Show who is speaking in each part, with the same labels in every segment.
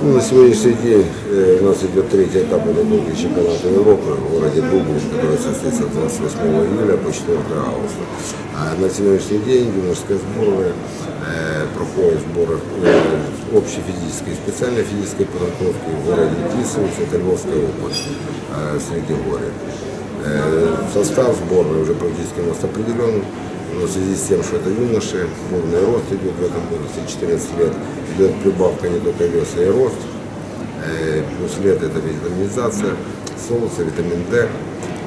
Speaker 1: Ну, на сегодняшний день э, у нас идет третий этап подготовки чемпионата Европы в городе Дублин, который состоится с 28 июля по 4 августа. А на сегодняшний день юношеская сборная э, проходит сборы э, общей физической и специальной физической подготовки в городе Тисовец, это Львовская область, э, среди горя. Э, Состав сборной уже практически у нас определен. Но в связи с тем, что это юноши, бурный рост идет в этом возрасте 14 лет, идет прибавка не только веса и рост. Э, Плюс лет это витаминизация, солнце, витамин D.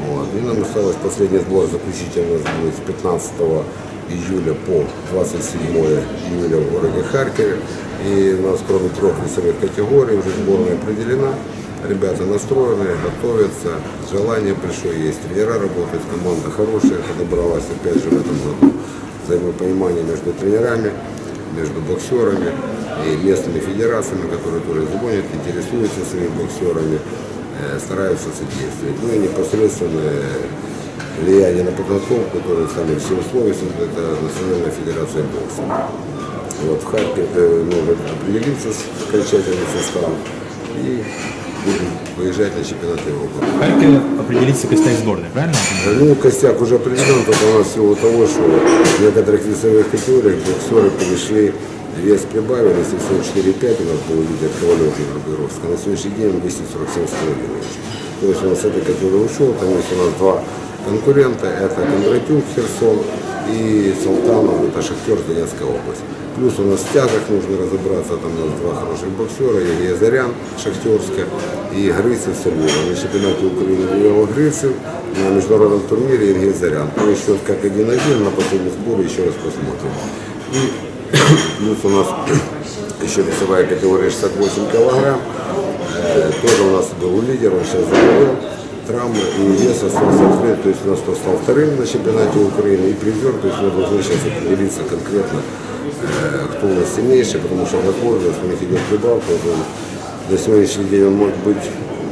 Speaker 1: Вот. И нам осталось последний сбор заключительный у нас будет с 15 июля по 27 июля в городе Харькове. И у нас кроме трех весовых категорий уже сборная определена. Ребята настроены, готовятся, желание пришло, есть тренера работают, команда хорошая, подобралась опять же в этом году взаимопонимание между тренерами, между боксерами и местными федерациями, которые тоже звонят, интересуются своими боксерами, э, стараются содействовать. Ну и непосредственное влияние на подготовку, которое сами все условия, это Национальная федерация бокса. Вот в Харькове э, мы вот определимся с окончательным составом и будем выезжать на чемпионат Европы.
Speaker 2: В Харькове определится костяк сборной, правильно?
Speaker 1: Ну, костяк уже определен, только у нас всего того, что в некоторых весовых категориях боксеры перешли, вес прибавили, 704,5 у нас был лидер Ковалев Группировска, на сегодняшний день он 247,5 То есть у нас с этой категории ушел, там есть у нас два конкурента, это Кондратюк Херсон и Салтанов, это Шахтер Донецкая область. Плюс у нас в тягах нужно разобраться, там у нас два хороших боксера, Илья Зарян, Шахтерская, и Грицев Львова. На чемпионате Украины выиграл Грицев, на международном турнире Илья Зарян. Есть счет как 1-1, на последнем сборе еще раз посмотрим. И плюс у нас еще весовая категория 68 килограмм. Э, тоже у нас был лидер, он сейчас заболел. Травмы и вес остался открыт, то есть у нас кто стал вторым на чемпионате Украины и призер, то есть мы должны сейчас определиться конкретно, э, кто у нас сильнейший, потому что возможность у них идет прибавка, на сегодняшний день он может быть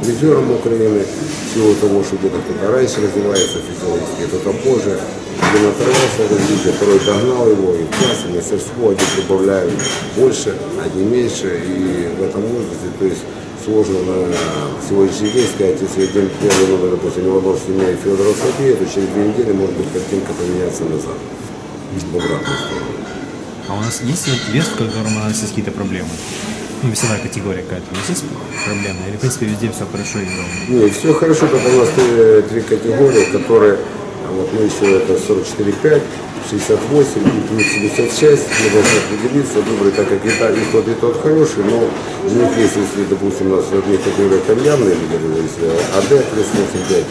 Speaker 1: призером Украины, в силу того, что где-то кто-то раньше развивается физически, кто-то позже. Один оторвался от второй догнал его, и класс, и мастерство, одни прибавляют больше, одни меньше, и в этом возрасте, то есть сложно на сегодняшний день сказать, если один первый номер, допустим, Иванов сильнее Федоров слабее, то через две недели может быть картинка поменяться назад, в обратную сторону.
Speaker 2: А у нас есть вес, в котором у нас есть какие-то проблемы? Ну, весовая категория какая-то. У нас есть проблемы? Или, в принципе, везде все хорошо и ровно?
Speaker 1: Не, все хорошо, только у нас три, категории, которые, вот мы еще это 44,5, 68 и плюс 76, мы должны определиться, выбрать, так как и, та- и тот, и тот хороший, но у них есть, если, допустим, у нас там явные лидеры, если АД 385,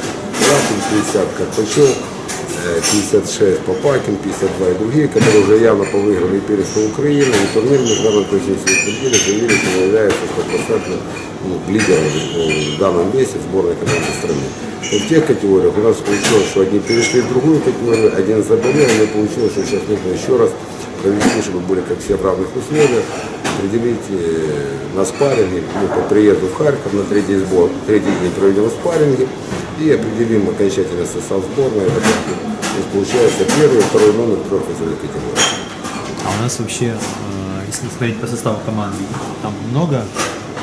Speaker 1: Рахин 50, Карпачев, э, 56 Попакин, 52 и другие, которые уже явно повыиграли и первенство Украины, и турнир международный, то есть если турниры заявили, что он является стопроцентным ну, лидером в данном месте сборной команды страны. Но в тех категориях у нас получилось, что одни перешли в другую категорию, один заболел, и получилось, что сейчас нужно еще раз провести, чтобы были как все в равных условиях, Определить на спарринге, ну, по приезду в Харьков на третий сбор, третий день проведем спарринги и определим окончательный состав сборной. Это то есть получается первый, второй номер трех весовых категорий.
Speaker 2: А у нас вообще, э, если смотреть по составу команды, там много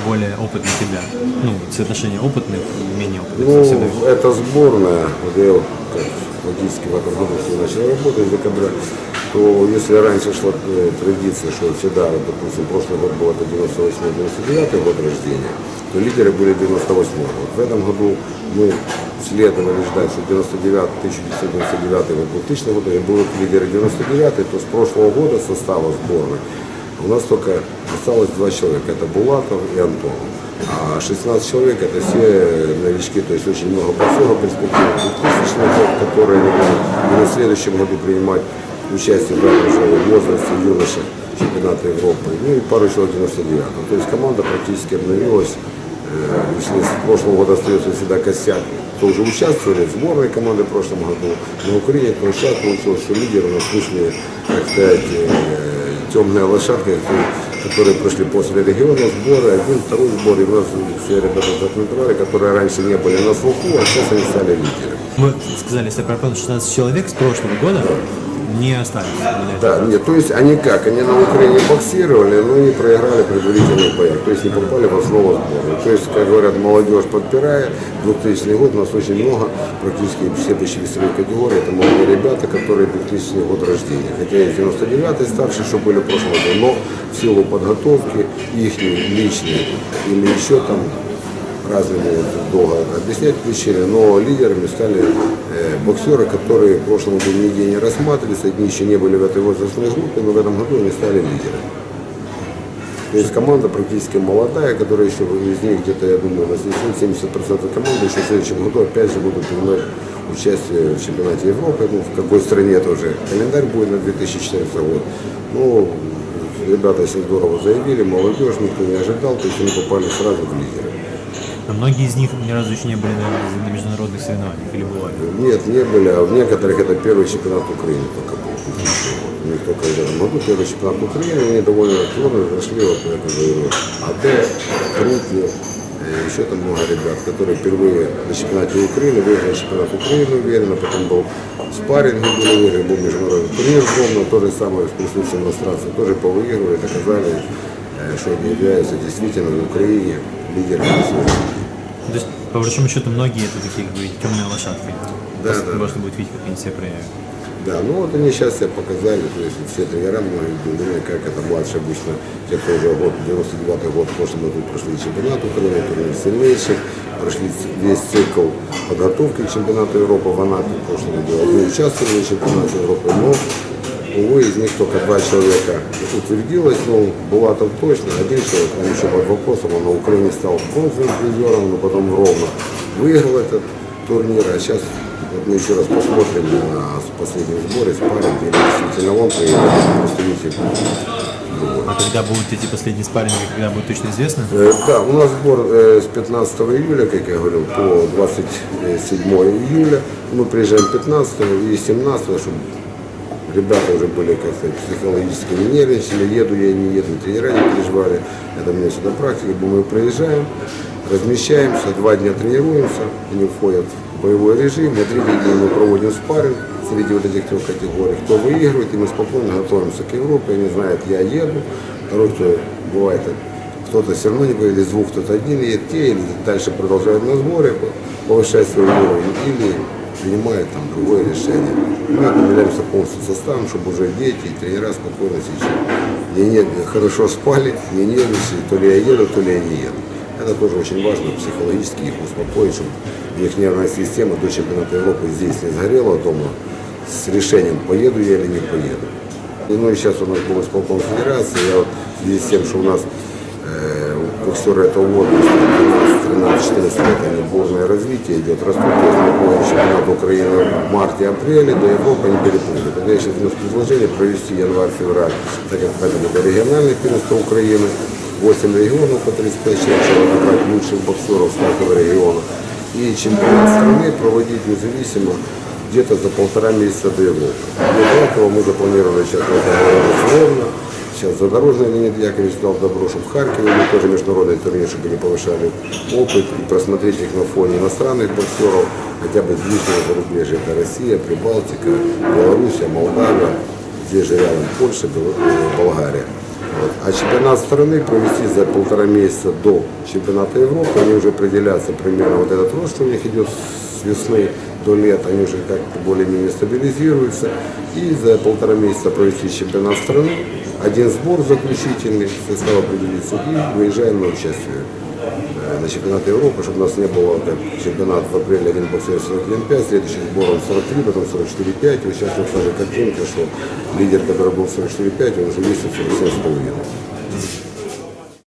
Speaker 2: более опытных ребят. Ну, соотношение опытных и менее опытных.
Speaker 1: Ну, эта сборная, вот я как логически в этом году начал работать с декабря, то если раньше шла э, традиция, что всегда, допустим, прошлый год был это 98-99 год рождения, то лидеры были 98 Вот в этом году мы следовали ждать, что 99 1999 год, 2000 год, и будут лидеры 99 то с прошлого года состава сборной у нас только осталось два человека, это Булатов и Антон. А 16 человек это все новички, то есть очень много боксеров перспективных 2000 год, которые будут на следующем году принимать участие в этом же возрасте юношей чемпионата Европы. Ну и пару человек 99 То есть команда практически обновилась. Э, Если с прошлого года остается всегда костяк, то уже участвовали в сборной команды в прошлом году. На Украине то сейчас получилось, что лидеры у нас вышли, так сказать, э, темная лошадка, которые прошли после региона сбора, один, второй сбор, и у нас все ребята закнутрали, которые раньше не были на слуху, а сейчас они стали лидерами.
Speaker 2: Мы сказали, если я правильно, 16 человек с прошлого года, не остались.
Speaker 1: Да, нет, то есть они как, они на Украине боксировали, но не проиграли предварительных боях, то есть не попали в основу сборной. То есть, как говорят, молодежь подпирает, 2000 год у нас очень много, практически все почти весовые категории, это молодые ребята, которые 2000 год рождения. Хотя есть 99 старшие, что были в прошлом году, но в силу подготовки, их личной или еще там могут долго объяснять причины, но лидерами стали э, боксеры, которые в прошлом году нигде не рассматривались, одни еще не были в этой возрастной группе, но в этом году они стали лидерами. То есть команда практически молодая, которая еще из них где-то, я думаю, на 70% команды еще в следующем году опять же будут принимать участие в чемпионате Европы. Ну, в какой стране это уже календарь будет на 2014 год. Ну, ребята здорово заявили, молодежь никто не ожидал, то есть они попали сразу в лидеры.
Speaker 2: Но многие из них ни разу еще не были на, на международных соревнованиях или бывали.
Speaker 1: Нет, не были, а в некоторых это первый чемпионат Украины только был. Них только в этом году первый чемпионат Украины, они довольно активно зашли, вот я говорю, АД, Крупни, э, еще там много ребят, которые впервые на чемпионате Украины выиграли чемпионат Украины уверенно, потом был спарринг, были выиграли, был международный турнир в Ровно, то же самое с присутствием иностранцев, тоже повыигрывали, доказали, э, что они являются действительно в Украине лидерами.
Speaker 2: То есть, по большому счету, многие это такие, как бы, темные лошадки.
Speaker 1: Да,
Speaker 2: Просто
Speaker 1: да.
Speaker 2: Можно будет видеть, как они себя проявляют.
Speaker 1: Да, ну вот они сейчас себя показали, то есть все тренера думали, как это младше обычно, те, кто уже год, 99 год, в прошлом году прошли чемпионат Украины, турнир сильнейших, прошли весь цикл подготовки к чемпионату Европы в Анапе в прошлом году. Одни участвовали в чемпионате Европы, но, увы, из них только два человека утвердилось, ну, Булатов точно, один человек, он еще под вопросом, он на Украине стал бронзовым призером, но потом ровно выиграл этот турнир, а сейчас вот мы еще раз посмотрим на последнем сборе с парень, где действительно он проиграл представитель другой.
Speaker 2: А когда будут эти последние спарринги, когда будет точно известно?
Speaker 1: Э, Да, у нас сбор э, с 15 июля, как я говорил, по 27 июля. Мы приезжаем 15 и 17, чтобы ребята уже были как-то психологически не нервничали, еду я, не еду, тренера не переживали. Это мне сюда практика, мы приезжаем, размещаемся, два дня тренируемся, они входят в боевой режим, на третий день мы проводим спарринг среди вот этих трех категорий. Кто выигрывает, и мы спокойно готовимся к Европе, они знают, я еду, второй, кто бывает, кто-то все равно не говорит, из двух кто-то один едет, те или дальше продолжают на сборе, повышать свой уровень, или принимает там другое решение. Мы определяемся полностью составом, чтобы уже дети и тренера спокойно сейчас не, не, хорошо спали, не нервничали, то ли я еду, то ли я не еду. Это тоже очень важно психологически их успокоить, чтобы у них нервная система до чемпионата Европы здесь не сгорела дома с решением, поеду я или не поеду. И, ну и сейчас у нас был исполком федерации, я вот в связи с тем, что у нас э, боксеры этого возраста, 12, 13, 14 лет, они бурное развитие идет, растут, есть мы чемпионат Украины в марте-апреле, до Европы они перепрыгнут. Тогда я сейчас внес предложение провести январь-февраль, так как это региональный первенство Украины, 8 регионов по 35 человек, чтобы набрать лучших боксеров с каждого региона. И чемпионат страны проводить независимо где-то за полтора месяца до Европы. Для этого мы запланировали сейчас в этом. Сейчас задорожный Леонид Яковлевич дал добро, чтобы в Харькове были тоже международный турнир, чтобы они повышали опыт и просмотреть их на фоне иностранных боксеров, хотя бы ближнего зарубежья. Это Россия, Прибалтика, Белоруссия, Молдавия, здесь же рядом Польша, э, Болгария. Вот. А чемпионат страны провести за полтора месяца до чемпионата Европы, они уже определятся примерно вот этот рост, что у них идет с весны до лета, они уже как-то более-менее стабилизируются. И за полтора месяца провести чемпионат страны, один сбор заключительный, состав определиться, и выезжаем на участие э, на чемпионат Европы, чтобы у нас не было как чемпионат в апреле один боксер 41,5, следующий сбор он 43, потом 44,5. И вот сейчас вот тоже картинка, что лидер, который был 44,5, он уже весит 47,5.